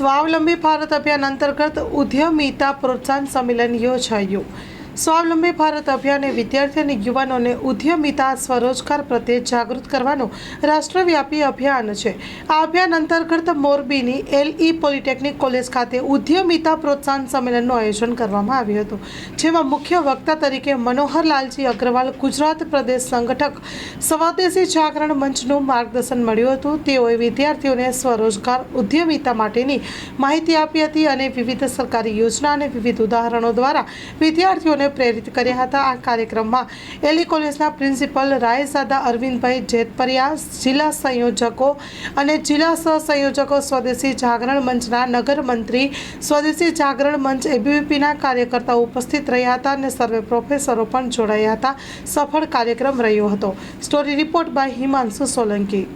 સ્વાવલંબી ભારત અભિયાન અંતર્ગત ઉદ્યમિતા પ્રોત્સાહન સંમેલન યોજાયું સ્વાવલંબી ભારત અભિયાન વિદ્યાર્થી અને યુવાનોને ઉદ્યમિતા સ્વરોજગાર પ્રત્યે જાગૃત કરવાનું રાષ્ટ્રવ્યાપી અભિયાન છે. આ અભિયાન અંતર્ગત મોરબીની એલઈ પોલિટેકનિક કોલેજ ખાતે ઉદ્યમિતા પ્રોત્સાહન સંમેલનનું આયોજન કરવામાં આવ્યું હતું, જેમાં મુખ્ય વક્તા તરીકે મનોહરલાલજી અગ્રવાલ, ગુજરાત પ્રદેશ સંગઠક સ્વદેશી જાગરણ મંચનું માર્ગદર્શન મળ્યું હતું. તેઓએ વિદ્યાર્થીઓને સ્વરોજગાર, ઉદ્યમિતા માટેની માહિતી આપી હતી અને વિવિધ સરકારી યોજના અને વિવિધ ઉદાહરણો દ્વારા વિદ્યાર્થીઓને પ્રેરિત કર્યા હતા આ કાર્યક્રમમાં એલી કોલેજના પ્રિન્સિપલ રાયસાદા અરવિંદભાઈ જેતપરિયા, જિલ્લા સંયોજકો અને જિલ્લા સહસંયોજકો સ્વદેશી જાગરણ મંચના નગર મંત્રી સ્વદેશી જાગરણ મંચ એબીવીપીના કાર્યકર્તાઓ ઉપસ્થિત રહ્યા હતા અને સર્વે પ્રોફેસરો પણ જોડાયા હતા. સફળ કાર્યક્રમ રહ્યો હતો. Story report by Himanshu Solanki.